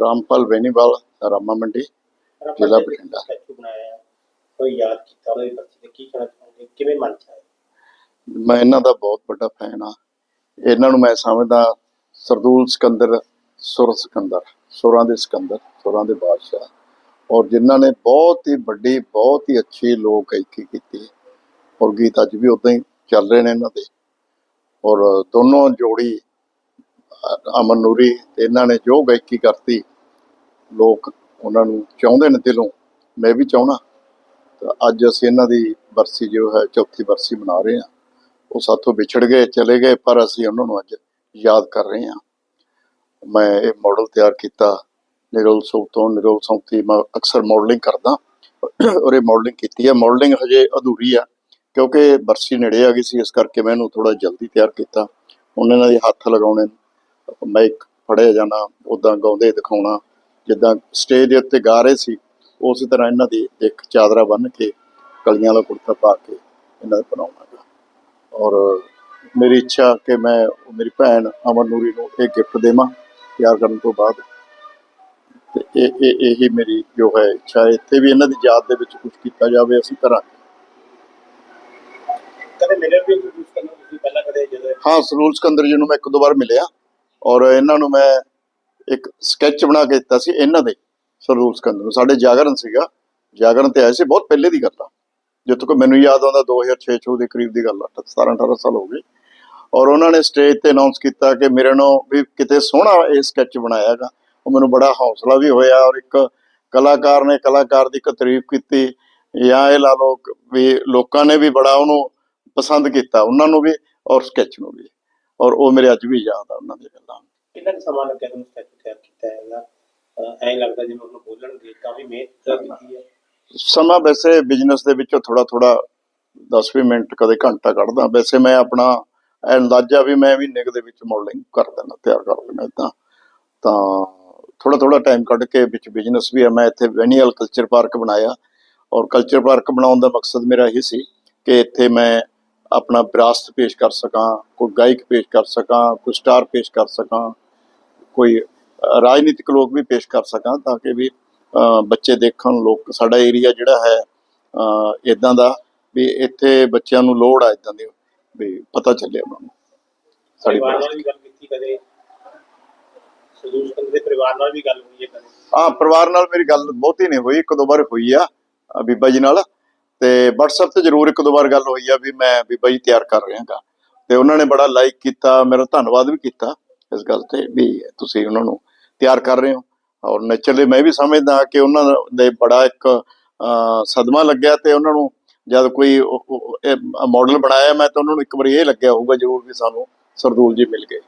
ਰਾਮਪਾਲ ਬੈਨੀਵਾਲ ਰਾਮਾ ਮੰਡੀ ਜ਼ਿਲ੍ਹਾ ਬਠਿੰਡਾ। ਸਟੈਚੂ ਬਣਾਇਆ ਹੈ, ਕੋਈ ਯਾਦ ਕੀਤਾ ਉਹਦੇ ਬੱਚੇ ਨੇ ਕੀ ਕਹਿਣਾ ਚਾਹੁੰਦੇ ਕਿਵੇਂ ਮਨ ਚ ਆਇਆ ਮੈਂ ਇਹਨਾਂ ਦਾ ਬਹੁਤ ਵੱਡਾ ਫੈਨ ਆ ਇਹਨਾਂ ਨੂੰ ਮੈਂ ਸਮਝਦਾ ਸਰਦੂਲ ਸਿਕੰਦਰ ਸੁਰ ਸਿਕੰਦਰ ਸੁਰਾਂ ਦੇ ਸਿਕੰਦਰ ਸੁਰਾਂ ਦੇ ਬਾਦਸ਼ਾਹ। ਔਰ ਜਿਨ੍ਹਾਂ ਨੇ ਬਹੁਤ ਹੀ ਵੱਡੀ ਬਹੁਤ ਹੀ ਅੱਛੀ ਲੋਕ ਗਾਇਕੀ ਕੀਤੀ ਔਰ ਗੀਤ ਅੱਜ ਵੀ ਉਦਾਂ ਹੀ ਚੱਲ ਰਹੇ ਨੇ ਇਹਨਾਂ ਦੇ। ਔਰ ਦੋਨੋਂ ਜੋੜੀ ਅਮਨ ਨੂਰੀ ਤੇ ਇਹਨਾਂ ਨੇ ਜੋ ਗਾਇਕੀ ਕਰਤੀ, ਲੋਕ ਉਹਨਾਂ ਨੂੰ ਚਾਹੁੰਦੇ ਨੇ ਦਿਲੋਂ, ਮੈਂ ਵੀ ਚਾਹਣਾ ਤਾਂ ਅੱਜ ਅਸੀਂ ਇਹਨਾਂ ਦੀ ਬਰਸੀ ਜੋ ਹੈ, ਚੌਥੀ ਬਰਸੀ ਮਨਾ ਰਹੇ ਹਾਂ। ਉਹ ਸਾਥੋਂ ਵਿਛੜ ਗਏ, ਚਲੇ ਗਏ, ਪਰ ਅਸੀਂ ਉਹਨਾਂ ਨੂੰ ਅੱਜ ਯਾਦ ਕਰ ਰਹੇ ਹਾਂ। ਮੈਂ ਇਹ ਮਾਡਲ ਤਿਆਰ ਕੀਤਾ, ਨਿਰੋਲ ਸੌ ਤੋਂ ਨਿਰੋਲ ਸੌਂਤੀ, ਮੈਂ ਅਕਸਰ ਮਾਡਲਿੰਗ ਕਰਦਾ। ਔਰ ਇਹ ਮਾਡਲਿੰਗ ਕੀਤੀ ਹੈ। ਮਾਡਲਿੰਗ ਹਜੇ ਅਧੂਰੀ ਆ, ਕਿਉਂਕਿ ਬਰਸੀ ਨੇੜੇ ਆ ਗਈ ਸੀ, ਇਸ ਕਰਕੇ ਮੈਂ ਇਹਨੂੰ ਥੋੜਾ ਜਲਦੀ ਤਿਆਰ ਕੀਤਾ। ਹੁਣ ਇਹਨਾਂ ਦੇ ਹੱਥ ਲਗਾਉਣੇ ਮਾਈਕ ਫੜਿਆ ਜਾਣਾ ਉਦਾਂ ਗਾਉਂਦੇ ਦਿਖਾਉਣਾ ਜਿੱਦਾਂ ਸਟੇਜ ਦੇ ਉੱਤੇ ਗਾ ਰਹੇ ਸੀ ਉਸੇ ਤਰ੍ਹਾਂ ਇਹਨਾਂ ਦੀ ਇੱਕ ਚਾਦਰਾ ਬੰਨ੍ਹ ਕੇ ਕਲੀਆਂ ਵਾਲਾ ਕੁੜਤਾ ਪਾ ਕੇ ਇਹਨਾਂ ਦਾ ਬਣਾਉਣਾ ਗਾ। ਔਰ ਮੇਰੀ ਇੱਛਾ ਕਿ ਮੈਂ ਮੇਰੀ ਭੈਣ ਅਮਨ ਨੂਰੀ ਨੂੰ ਇਹ ਗਿਫਟ ਦੇਵਾਂ ਤਿਆਰ ਕਰਨ ਤੋਂ ਬਾਅਦ। ਤੇ ਇਹ ਇਹ ਇਹੀ ਮੇਰੀ ਜੋ ਹੈ ਇੱਛਾ ਹੈ ਇੱਥੇ ਵੀ ਇਹਨਾਂ ਦੀ ਯਾਦ ਦੇ ਵਿੱਚ ਕੁਝ ਕੀਤਾ ਜਾਵੇ ਅਸੀਂ ਕਰਾਂਗੇ। ਕਦੇ ਮੇਰੇ ਵੀ ਤੁਸੀਂ ਪਹਿਲਾਂ ਕਦੇ ਜਦੋਂ ਹਾਂ ਸਰੂਲ ਸਿਕੰਦਰ ਜੀ ਨੂੰ ਮੈਂ ਇੱਕ ਦੋ ਵਾਰ ਮਿਲਿਆ। ਔਰ ਇਹਨਾਂ ਨੂੰ ਮੈਂ ਇੱਕ ਸਕੈਚ ਬਣਾ ਕੇ ਦਿੱਤਾ ਸੀ ਇਹਨਾਂ ਦੇ ਸਰੂਲ ਸਿਕੰਦਰ ਨੂੰ। ਸਾਡੇ ਜਾਗਰਣ ਸੀਗਾ। ਜਾਗਰਣ ਤੇ ਆਏ ਸੀ ਬਹੁਤ ਪਹਿਲੇ ਦੀ ਗੱਲ ਆ। ਜਿੱਥੋਂ ਕਿ ਮੈਨੂੰ ਯਾਦ ਆਉਂਦਾ 2006 6 ਦੇ ਕਰੀਬ ਦੀ ਗੱਲ ਆ। 17 18 ਸਾਲ ਹੋ ਗਏ। ਔਰ ਉਹਨਾਂ ਨੇ ਸਟੇਜ ਤੇ ਅਨਾਉਂਸ ਕੀਤਾ ਕਿ ਮੇਰੇ ਨੂੰ ਵੀ ਕਿਤੇ ਸੋਹਣਾ ਇਹ ਸਕੈਚ ਬਣਾਇਆਗਾ ਉਹ ਮੈਨੂੰ ਬੜਾ ਹੌਸਲਾ ਵੀ ਹੋਇਆ ਔਰ ਇੱਕ ਕਲਾਕਾਰ ਨੇ ਕਲਾਕਾਰ ਦੀ ਤਾਰੀਫ ਕੀਤੀ। ਜਾਂ ਇਹ ਲਾ ਲੋ ਵੀ ਲੋਕਾਂ ਨੇ ਵੀ ਬੜਾ ਉਹਨੂੰ ਪਸੰਦ ਕੀਤਾ। ਉਹਨਾਂ ਨੂੰ ਵੀ ਔਰ ਸਕੈਚ ਨੂੰ ਵੀ। ਔਰ ਉਹ ਮੇਰੇ ਅੱਜ ਵੀ ਯਾਦ ਆ ਉਹਨਾਂ ਦੀਆਂ ਗੱਲਾਂ। ਕਿੰਨਾ ਕੁ ਸਮਾਂ ਲੱਗਿਆ ਤੁਹਾਨੂੰ ਸਟੈਚੂ ਤਿਆਰ ਕੀਤਾ ਹੈਗਾ? ਐਂ ਲੱਗਦਾ ਜਿਵੇਂ ਉਹਨੂੰ ਬੋਲਣਗੇ ਕਾਫੀ ਮਿਹਨਤ ਕੀਤੀ ਹੈ। ਸਮਾਂ ਵੈਸੇ ਬਿਜ਼ਨਸ ਦੇ ਵਿੱਚੋਂ ਥੋੜਾ ਥੋੜਾ 10-20 ਮਿੰਟ ਕਦੇ ਘੰਟਾ ਕੱਢਦਾ। ਵੈਸੇ ਮੈਂ ਆਪਣਾ ਅੰਦਾਜ਼ਾ ਵੀ ਮੈਂ ਵੀ ਨਿਕ ਦੇ ਵਿੱਚ ਮਾਡਲਿੰਗ ਕਰ ਦਿੰਦਾ ਤਿਆਰ ਕਰ ਦਿੰਦਾ ਤਾਂ ਤਾਂ ਥੋੜਾ ਥੋੜਾ ਟਾਈਮ ਕੱਢ ਕੇ ਵਿੱਚ ਬਿਜ਼ਨਸ ਵੀ ਹੈ ਮੈਂ ਇੱਥੇ ਵੈਨੀਅਲ ਕਲਚਰ ਪਾਰਕ ਬਣਾਇਆ। ਔਰ ਕਲਚਰ ਪਾਰਕ ਬਣਾਉਣ ਦਾ ਮਕਸਦ ਮੇਰਾ ਇਹ ਸੀ ਕਿ ਇੱਥੇ ਮੈਂ ਆਪਣਾ ਵਿਰਾਸਤ ਪੇਸ਼ ਕਰ ਸਕਾਂ ਕੋਈ ਗਾਇਕ ਪੇਸ਼ ਕਰ ਸਕਾਂ ਕੋਈ ਸਟਾਰ ਪੇਸ਼ ਕਰ ਸਕਾਂ ਕੋਈ ਰਾਜਨੀਤਿਕ ਲੋਕ ਵੀ ਪੇਸ਼ ਕਰ ਸਕਾਂ ਤਾਂ ਕਿ ਵੀ ਬੱਚੇ ਦੇਖਣ ਲੋਕ ਸਾਡਾ ਏਰੀਆ ਜਿਹੜਾ ਹੈ ਇਦਾਂ ਦਾ ਵੀ ਇੱਥੇ ਬੱਚਿਆਂ ਨੂੰ ਲੋੜ ਆ ਇਦਾਂ ਦੀ ਵੀ ਪਤਾ ਚੱਲੇ ਉਹਨਾਂ ਨੂੰ। ਸਾਡੀ ਗੱਲ ਕੀਤੀ ਕਦੇ? ਕੰਦ ਦੇ ਪਰਿਵਾਰ ਨਾਲ ਵੀ ਗੱਲ ਹੋਈ ਹੈ ਕਦੇ? ਹਾਂ ਪਰਿਵਾਰ ਨਾਲ ਮੇਰੀ ਗੱਲ ਬਹੁਤੀ ਨਹੀਂ ਹੋਈ ਇੱਕ ਦੋ ਵਾਰ ਹੋਈ ਆ ਬੀਬਾ ਜੀ ਨਾਲ। ਤੇ WhatsApp ਤੇ ਜ਼ਰੂਰ ਇੱਕ ਦੋ ਵਾਰ ਗੱਲ ਹੋਈ ਆ ਵੀ ਮੈਂ ਬੀਬਾ ਜੀ ਤਿਆਰ ਕਰ ਰਿਹਾਗਾ ਤੇ ਉਹਨਾਂ ਨੇ ਬੜਾ ਲਾਈਕ ਕੀਤਾ, ਮੇਰਾ ਧੰਨਵਾਦ ਵੀ ਕੀਤਾ ਇਸ ਗੱਲ ਤੇ ਵੀ ਤੁਸੀਂ ਉਹਨਾਂ ਨੂੰ ਤਿਆਰ ਕਰ ਰਹੇ ਹੋ। ਔਰ ਨੇਚਰਲੀ ਮੈਂ ਵੀ ਸਮਝਦਾ ਕਿ ਉਹਨਾਂ ਦੇ ਬੜਾ ਇੱਕ ਸਦਮਾ ਲੱਗਿਆ ਤੇ ਉਹਨਾਂ ਨੂੰ ਜਦ ਕੋਈ ਮਾਡਲ ਬਣਾਇਆ ਮੈਂ ਤਾਂ ਉਹਨਾਂ ਨੂੰ ਇੱਕ ਵਾਰੀ ਇਹ ਲੱਗਿਆ ਹੋਊਗਾ ਜ਼ਰੂਰ ਵੀ ਸਾਨੂੰ ਸਰਦੂਲ ਜੀ ਮਿਲ ਗਏ।